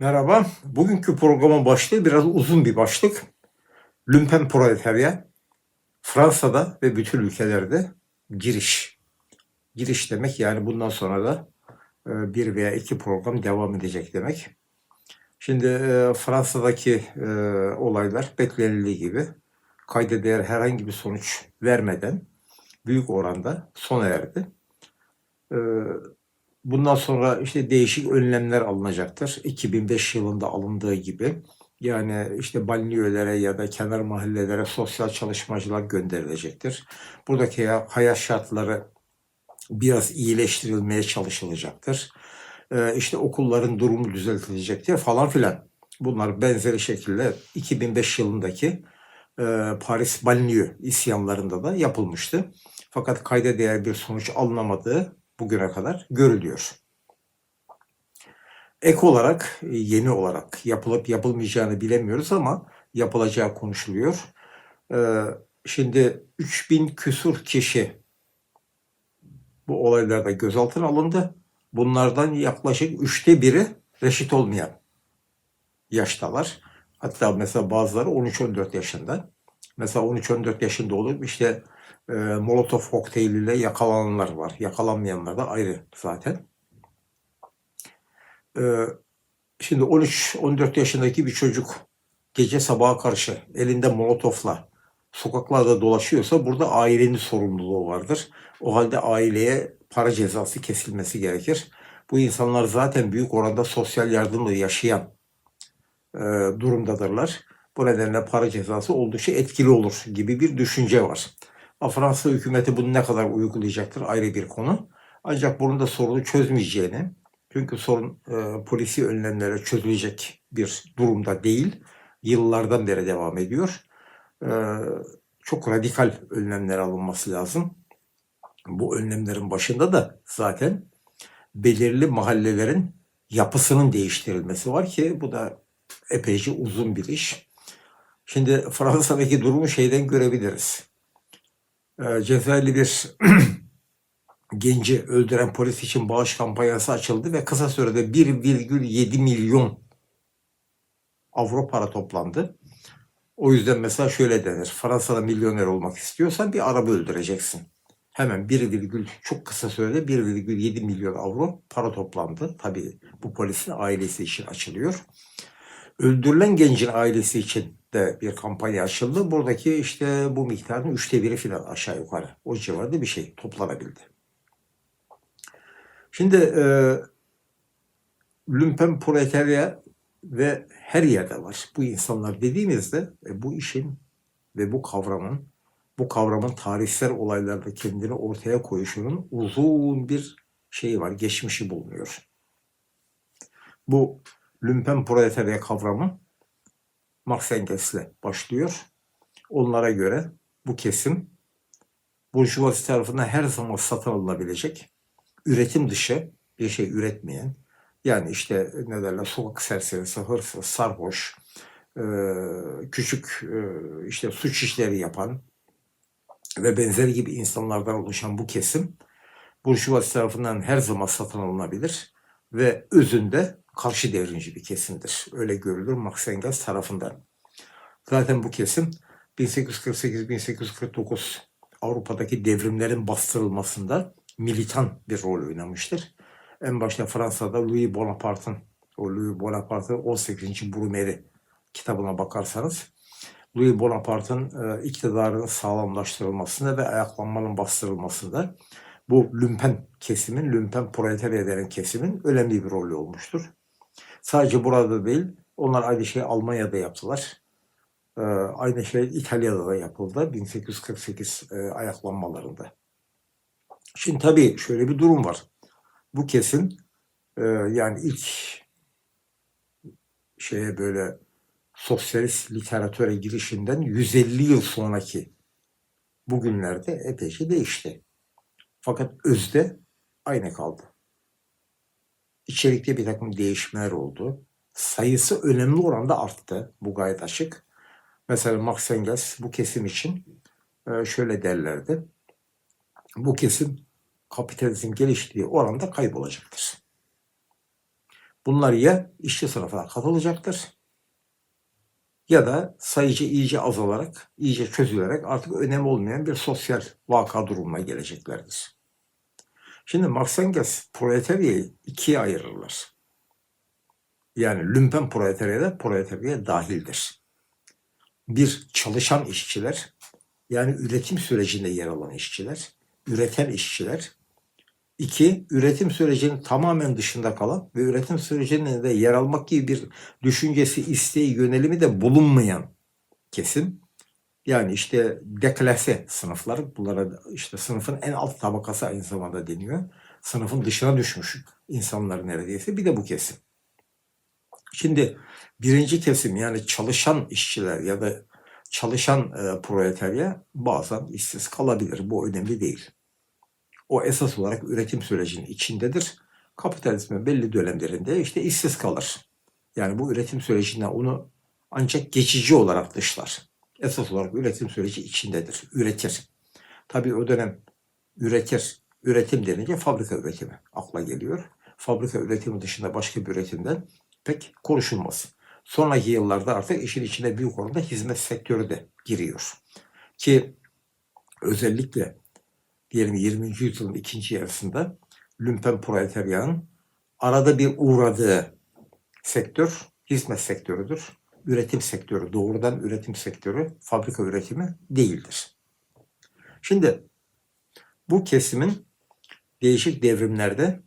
Merhaba. Bugünkü programın başlığı biraz uzun bir başlık. Lümpen proletarya Fransa'da ve bütün ülkelerde giriş. Giriş demek yani bundan sonra da e, bir veya iki program devam edecek demek. Şimdi e, Fransa'daki e, olaylar beklenildiği gibi kayda değer herhangi bir sonuç vermeden büyük oranda sona erdi. Bundan sonra işte değişik önlemler alınacaktır. 2005 yılında alındığı gibi. Yani işte banliyölere ya da kenar mahallelere sosyal çalışmacılar gönderilecektir. Buradaki ya- hayat şartları biraz iyileştirilmeye çalışılacaktır. Ee, işte okulların durumu düzeltilecektir falan filan. Bunlar benzeri şekilde 2005 yılındaki e, Paris banliyö isyanlarında da yapılmıştı. Fakat kayda değer bir sonuç alınamadığı bugüne kadar görülüyor. Ek olarak, e, yeni olarak yapılıp yapılmayacağını bilemiyoruz ama yapılacağı konuşuluyor. Ee, Şimdi 3000 küsur kişi bu olaylarda gözaltına alındı. Bunlardan yaklaşık üçte biri reşit olmayan yaştalar. Hatta mesela bazıları 13-14 yaşında. Mesela 13-14 yaşında olup işte e, Molotov kokteyliyle yakalananlar var. Yakalanmayanlar da ayrı zaten. Ee, Şimdi 13-14 yaşındaki bir çocuk gece sabaha karşı elinde molotofla sokaklarda dolaşıyorsa burada ailenin sorumluluğu vardır. O halde aileye para cezası kesilmesi gerekir. Bu insanlar zaten büyük oranda sosyal yardımla yaşayan e, durumdadırlar. Bu nedenle para cezası oldukça etkili olur gibi bir düşünce var. Fransa hükümeti bunu ne kadar uygulayacaktır ayrı bir konu. Ancak bunun da sorunu çözmeyeceğini, çünkü sorun e, polisi önlemlere çözülecek bir durumda değil. Yıllardan beri devam ediyor. E, çok radikal önlemler alınması lazım. Bu önlemlerin başında da zaten belirli mahallelerin yapısının değiştirilmesi var ki bu da epeyce uzun bir iş. Şimdi Fransa'daki durumu şeyden görebiliriz. E, Cezayirli bir genci öldüren polis için bağış kampanyası açıldı ve kısa sürede 1,7 milyon avro para toplandı. O yüzden mesela şöyle denir. Fransa'da milyoner olmak istiyorsan bir araba öldüreceksin. Hemen 1, virgül- çok kısa sürede 1,7 milyon avro para toplandı. Tabii bu polisin ailesi için açılıyor. Öldürülen gencin ailesi için de bir kampanya açıldı. Buradaki işte bu miktarın üçte biri falan aşağı yukarı o civarda bir şey toplanabildi. Şimdi e, lümpen proletarya ve her yerde var. Bu insanlar dediğimizde e, bu işin ve bu kavramın bu kavramın tarihsel olaylarda kendini ortaya koyuşunun uzun bir şeyi var, geçmişi bulunuyor. Bu lümpen proletarya kavramı Marx Engels'le başlıyor. Onlara göre bu kesim burjuvazi tarafından her zaman satın alınabilecek, üretim dışı bir şey üretmeyen, yani işte ne derler sokak serserisi, hırsız, sarhoş, e, küçük e, işte suç işleri yapan ve benzeri gibi insanlardan oluşan bu kesim burjuvazi tarafından her zaman satın alınabilir ve özünde karşı devrimci bir kesimdir. Öyle görülür Marx Engels tarafından. Zaten bu kesim 1848-1849 Avrupa'daki devrimlerin bastırılmasında militan bir rol oynamıştır. En başta Fransa'da Louis Bonaparte'ın, o Louis Bonaparte'ın 18. Brumaire kitabına bakarsanız, Louis Bonaparte'ın e, iktidarının sağlamlaştırılmasında ve ayaklanmanın bastırılmasında bu lümpen kesimin, lümpen proletarya denen kesimin önemli bir rolü olmuştur. Sadece burada değil, onlar aynı şeyi Almanya'da yaptılar. Ee, aynı şey İtalya'da da yapıldı 1848 e, ayaklanmalarında. Şimdi tabii şöyle bir durum var. Bu kesim e, yani ilk şeye böyle sosyalist literatüre girişinden 150 yıl sonraki bugünlerde epeyce değişti. Fakat özde aynı kaldı. İçerikte bir takım değişmeler oldu. Sayısı önemli oranda arttı. Bu gayet açık. Mesela Marx Engels bu kesim için e, şöyle derlerdi. Bu kesim kapitalizm geliştiği oranda kaybolacaktır. Bunlar ya işçi sınıfına katılacaktır ya da sayıcı iyice azalarak, iyice çözülerek artık önemli olmayan bir sosyal vaka durumuna geleceklerdir. Şimdi Marx Engels proletaryayı ikiye ayırırlar. Yani lümpen proletarya da proletaryaya dahildir. Bir çalışan işçiler, yani üretim sürecinde yer alan işçiler, üreten işçiler. İki, üretim sürecinin tamamen dışında kalan ve üretim sürecinde de yer almak gibi bir düşüncesi, isteği, yönelimi de bulunmayan kesim. Yani işte deklase sınıflar, bunlara işte sınıfın en alt tabakası aynı zamanda deniyor. Sınıfın dışına düşmüş insanlar neredeyse. Bir de bu kesim. Şimdi birinci kesim yani çalışan işçiler ya da çalışan e, proletarya bazen işsiz kalabilir. Bu önemli değil. O esas olarak üretim sürecinin içindedir. Kapitalizmin belli dönemlerinde işte işsiz kalır. Yani bu üretim sürecinden onu ancak geçici olarak dışlar. Esas olarak üretim süreci içindedir. Üretir. Tabii o dönem üretir. Üretim denince fabrika üretimi akla geliyor. Fabrika üretimi dışında başka bir üretimden pek konuşulmaz. Sonraki yıllarda artık işin içine büyük oranda hizmet sektörü de giriyor. Ki özellikle diyelim 20. yüzyılın ikinci yarısında lümpen proletaryanın arada bir uğradığı sektör hizmet sektörüdür. Üretim sektörü, doğrudan üretim sektörü, fabrika üretimi değildir. Şimdi bu kesimin değişik devrimlerde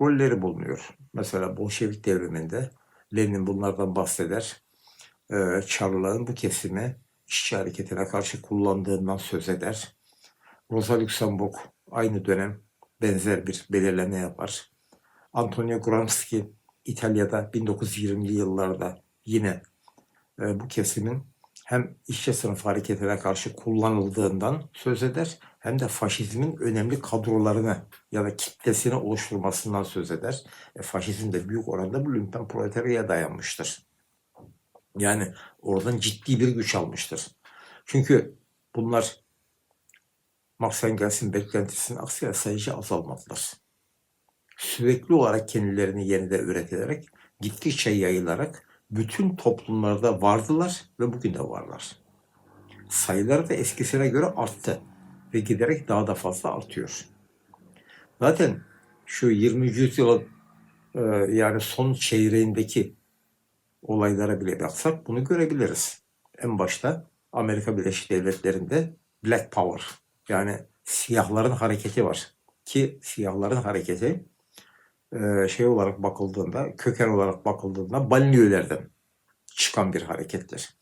rolleri bulunuyor. Mesela Bolşevik devriminde Lenin bunlardan bahseder. Ee, bu kesimi işçi hareketine karşı kullandığından söz eder. Rosa Luxemburg aynı dönem benzer bir belirleme yapar. Antonio Gramsci İtalya'da 1920'li yıllarda yine e, bu kesimin hem işçi sınıf hareketine karşı kullanıldığından söz eder hem de faşizmin önemli kadrolarını ya da kitlesini oluşturmasından söz eder. E, faşizm de büyük oranda bu lümpen proletaryaya dayanmıştır. Yani oradan ciddi bir güç almıştır. Çünkü bunlar Marx Engels'in beklentisinin aksine sayıcı azalmadılar. Sürekli olarak kendilerini yeniden üretilerek, gittikçe yayılarak bütün toplumlarda vardılar ve bugün de varlar. Sayıları da eskisine göre arttı ve giderek daha da fazla artıyor. Zaten şu 20. yüzyılın e, yani son çeyreğindeki olaylara bile baksak bunu görebiliriz. En başta Amerika Birleşik Devletleri'nde Black Power yani siyahların hareketi var. Ki siyahların hareketi e, şey olarak bakıldığında, köken olarak bakıldığında banliyölerden çıkan bir harekettir.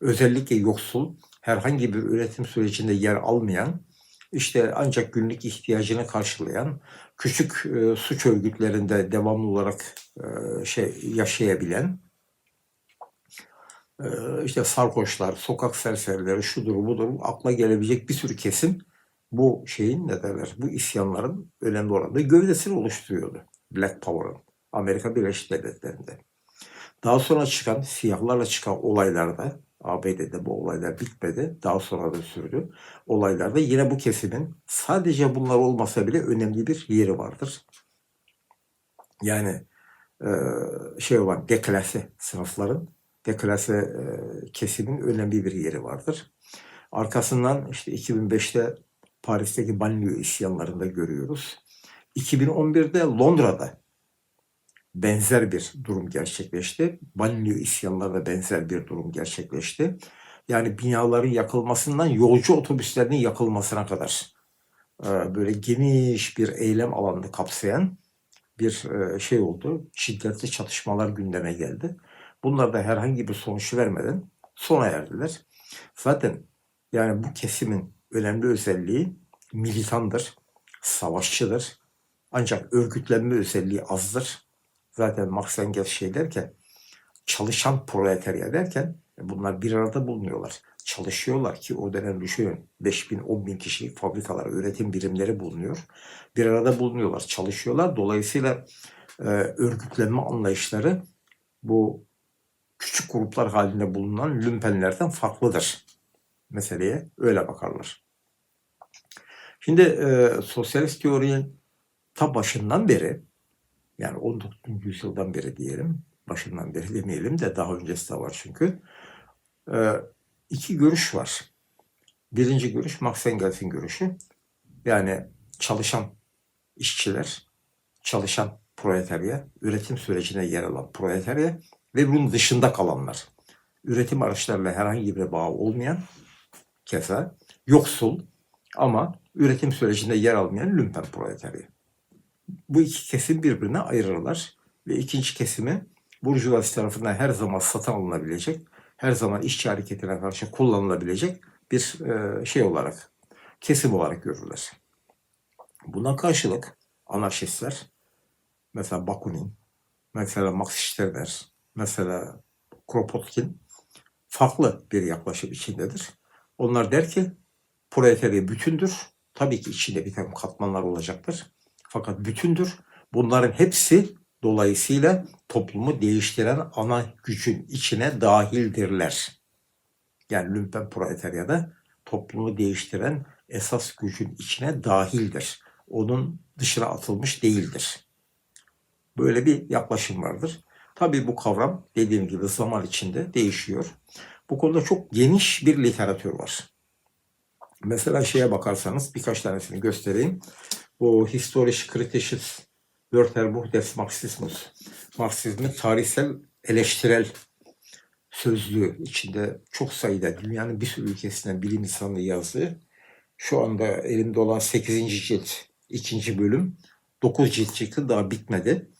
Özellikle yoksul, herhangi bir üretim sürecinde yer almayan, işte ancak günlük ihtiyacını karşılayan, küçük e, suç örgütlerinde devamlı olarak e, şey yaşayabilen, e, işte sarkoçlar, sokak serserileri, şudur budur, akla gelebilecek bir sürü kesim bu şeyin ne derler, bu isyanların önemli oranda gövdesini oluşturuyordu. Black Power'ın Amerika Birleşik Devletleri'nde. Daha sonra çıkan, siyahlarla çıkan olaylarda, ABD'de bu olaylar bitmedi, daha sonra da sürdü. Olaylarda yine bu kesimin sadece bunlar olmasa bile önemli bir yeri vardır. Yani e, şey olan deklase sınıfların, deklase e, kesimin önemli bir yeri vardır. Arkasından işte 2005'te Paris'teki banliyö isyanlarında görüyoruz. 2011'de Londra'da benzer bir durum gerçekleşti. Banliyö isyanlarında benzer bir durum gerçekleşti. Yani binaların yakılmasından yolcu otobüslerinin yakılmasına kadar e, böyle geniş bir eylem alanını kapsayan bir e, şey oldu. Şiddetli çatışmalar gündeme geldi. Bunlar da herhangi bir sonuç vermeden sona erdiler. Zaten yani bu kesimin önemli özelliği militandır, savaşçıdır. Ancak örgütlenme özelliği azdır. Zaten Marx Engels şey derken çalışan proletarya derken bunlar bir arada bulunuyorlar. Çalışıyorlar ki o dönem düşünün 5 bin 10 bin kişi fabrikalar, üretim birimleri bulunuyor. Bir arada bulunuyorlar, çalışıyorlar. Dolayısıyla e, örgütlenme anlayışları bu küçük gruplar halinde bulunan lümpenlerden farklıdır. Meseleye öyle bakarlar. Şimdi e, sosyalist teorinin ta başından beri Yani 19. yüzyıldan beri diyelim. Başından beri demeyelim de daha öncesi de var çünkü. Ee, iki görüş var. Birinci görüş Marx Engels'in görüşü. Yani çalışan işçiler, çalışan proletarya, üretim sürecine yer alan proletarya ve bunun dışında kalanlar. Üretim araçlarıyla herhangi bir bağ olmayan keza yoksul ama üretim sürecinde yer almayan lümpen proletarya. Bu iki kesim birbirine ayırırlar ve ikinci kesimi burjuvazi tarafından her zaman satın alınabilecek, her zaman işçi hareketine karşı kullanılabilecek bir e, şey olarak, kesim olarak görürler. Buna karşılık anarşistler, mesela Bakunin, mesela Max Stirner, mesela Kropotkin farklı bir yaklaşım içindedir. Onlar der ki proletarya bütündür. Tabii ki içinde bir takım katmanlar olacaktır. Fakat bütündür. Bunların hepsi dolayısıyla toplumu değiştiren ana gücün içine dahildirler. Yani lümpen proletaryada toplumu değiştiren esas gücün içine dahildir. Onun dışına atılmış değildir. Böyle bir yaklaşım vardır. Tabii bu kavram dediğim gibi zaman içinde değişiyor. Bu konuda çok geniş bir literatür var. Mesela şeye bakarsanız birkaç tanesini göstereyim. Bu Historisch Kritisches Wörterbuch des Marxismus. Marksizmin tarihsel eleştirel sözlüğü içinde çok sayıda dünyanın bir sürü ülkesinden bilim insanı yazdığı şu anda elimde olan 8. cilt 2. bölüm 9 cilt çıktı daha bitmedi.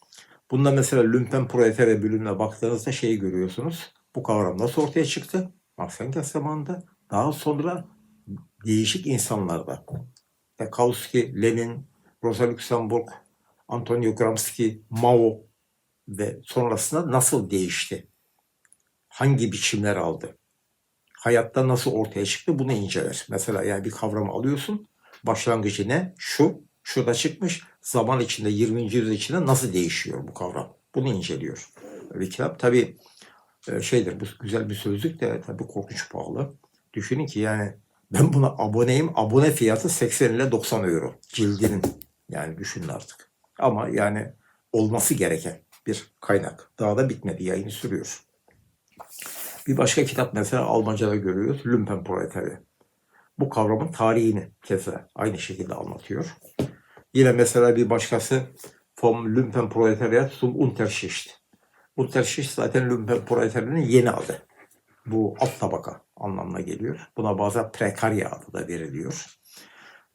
Bunda mesela Lümpen Proletarya bölümüne baktığınızda şeyi görüyorsunuz. Bu kavram nasıl ortaya çıktı? Marx Engels zamanında. Daha sonra değişik insanlarda. Kautsky, Lenin, Rosa Luxemburg, Antonio Gramsci, Mao ve sonrasında nasıl değişti? Hangi biçimler aldı? Hayatta nasıl ortaya çıktı? Bunu inceler. Mesela yani bir kavramı alıyorsun. Başlangıcı ne? Şu, şurada çıkmış. Zaman içinde, 20. yüzyıl içinde nasıl değişiyor bu kavram? Bunu inceliyor. Bir kitap tabii e, şeydir, bu güzel bir sözlük de tabii korkunç pahalı. Düşünün ki yani ben buna aboneyim. Abone fiyatı 80 ile 90 euro. Cildinin. Yani düşünün artık. Ama yani olması gereken bir kaynak. Daha da bitmedi. Yayını sürüyor. Bir başka kitap mesela Almanca'da görüyoruz. Lumpen Proletarya. Bu kavramın tarihini keza aynı şekilde anlatıyor. Yine mesela bir başkası Vom Lumpen Proletariat zum Unterschicht. Unterschicht zaten Lumpen Proletariat'ın yeni adı. Bu alt tabaka anlamına geliyor. Buna bazen prekarya adı da veriliyor.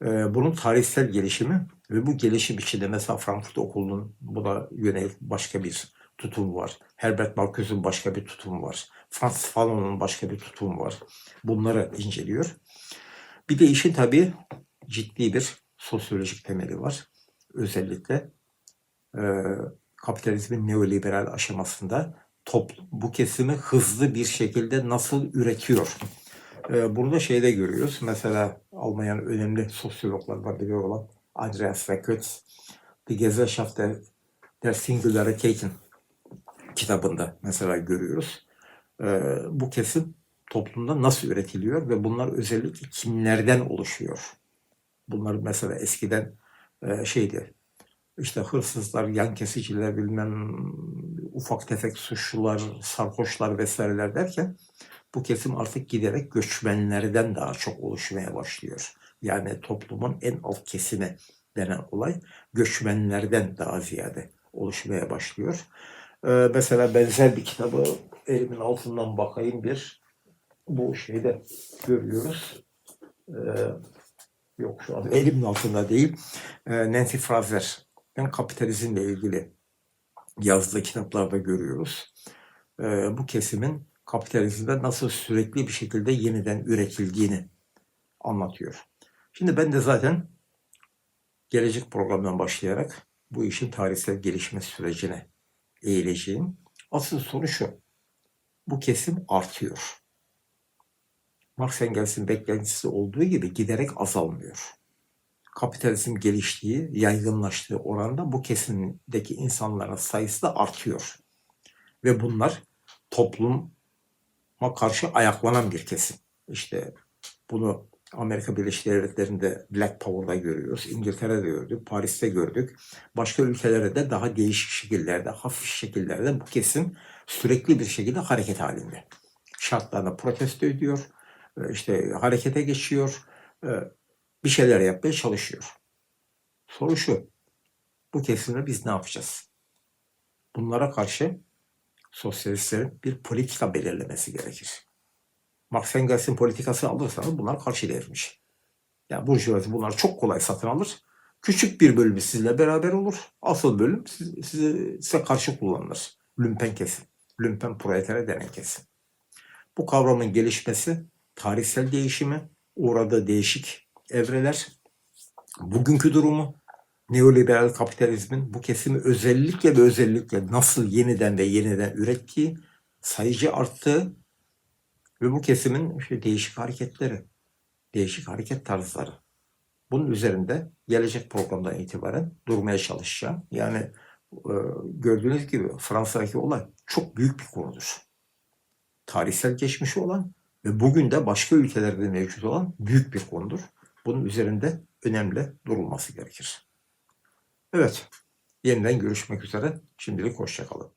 Ee, bunun tarihsel gelişimi ve bu gelişim içinde mesela Frankfurt Okulu'nun buna yönelik başka bir tutum var. Herbert Marcuse'un başka bir tutumu var. Francis Fanon'un başka bir tutumu var. Bunları inceliyor. Bir de işin tabii ciddi bir sosyolojik temeli var. Özellikle e, kapitalizmin neoliberal aşamasında toplum bu kesimi hızlı bir şekilde nasıl üretiyor? Ee, burada şeyde görüyoruz. Mesela Almanya'nın önemli sosyologlarından biri olan Andreas Reckert, Die Gesellschaft der, der Singularitäten kitabında mesela görüyoruz. Ee, bu kesim toplumda nasıl üretiliyor ve bunlar özellikle kimlerden oluşuyor? Bunlar mesela eskiden e, şeydi, işte hırsızlar, yan kesiciler, bilmem ufak tefek suçlular, sarhoşlar vesaireler derken bu kesim artık giderek göçmenlerden daha çok oluşmaya başlıyor. Yani toplumun en alt kesimi denen olay göçmenlerden daha ziyade oluşmaya başlıyor. Ee, mesela benzer bir kitabı elimin altından bakayım bir bu şeyde görüyoruz. Ee, yok şu an elimin altında değil. Ee, Nancy Fraser ben kapitalizmle ilgili yazdığı kitaplarda görüyoruz. Ee, bu kesimin kapitalizmde nasıl sürekli bir şekilde yeniden üretildiğini anlatıyor. Şimdi ben de zaten gelecek programdan başlayarak bu işin tarihsel gelişme sürecine eğileceğim. Asıl soru şu. Bu kesim artıyor. Marx Engels'in beklentisi olduğu gibi giderek azalmıyor kapitalizm geliştiği, yaygınlaştığı oranda bu kesimdeki insanların sayısı da artıyor. Ve bunlar topluma karşı ayaklanan bir kesim. İşte bunu Amerika Birleşik Devletleri'nde Black Power'da görüyoruz. İngiltere'de gördük, Paris'te gördük. Başka ülkelerde de daha değişik şekillerde, hafif şekillerde bu kesim sürekli bir şekilde hareket halinde. Şartlarını protesto ediyor, e, işte harekete geçiyor, e, bir şeyler yapmaya çalışıyor. Soru şu, bu kesimde biz ne yapacağız? Bunlara karşı sosyalistlerin bir politika belirlemesi gerekir. Marx Engels'in politikası alırsanız bunlar karşı devrilmiş. Yani burjuvazi bunlar çok kolay satın alır. Küçük bir bölümü sizinle beraber olur. Asıl bölüm siz- size, size karşı kullanılır. Lümpen kesim. Lümpen proletarya denen kesim. Bu kavramın gelişmesi, tarihsel değişimi, uğradığı değişik evreler, bugünkü durumu, neoliberal kapitalizmin bu kesimi özellikle ve özellikle nasıl yeniden ve yeniden ürettiği, sayıcı arttığı ve bu kesimin işte değişik hareketleri, değişik hareket tarzları. Bunun üzerinde gelecek programdan itibaren durmaya çalışacağım. Yani e, gördüğünüz gibi Fransa'daki olay çok büyük bir konudur. Tarihsel geçmişi olan ve bugün de başka ülkelerde mevcut olan büyük bir konudur. Bunun üzerinde önemli durulması gerekir. Evet, yeniden görüşmek üzere. Şimdilik hoşçakalın.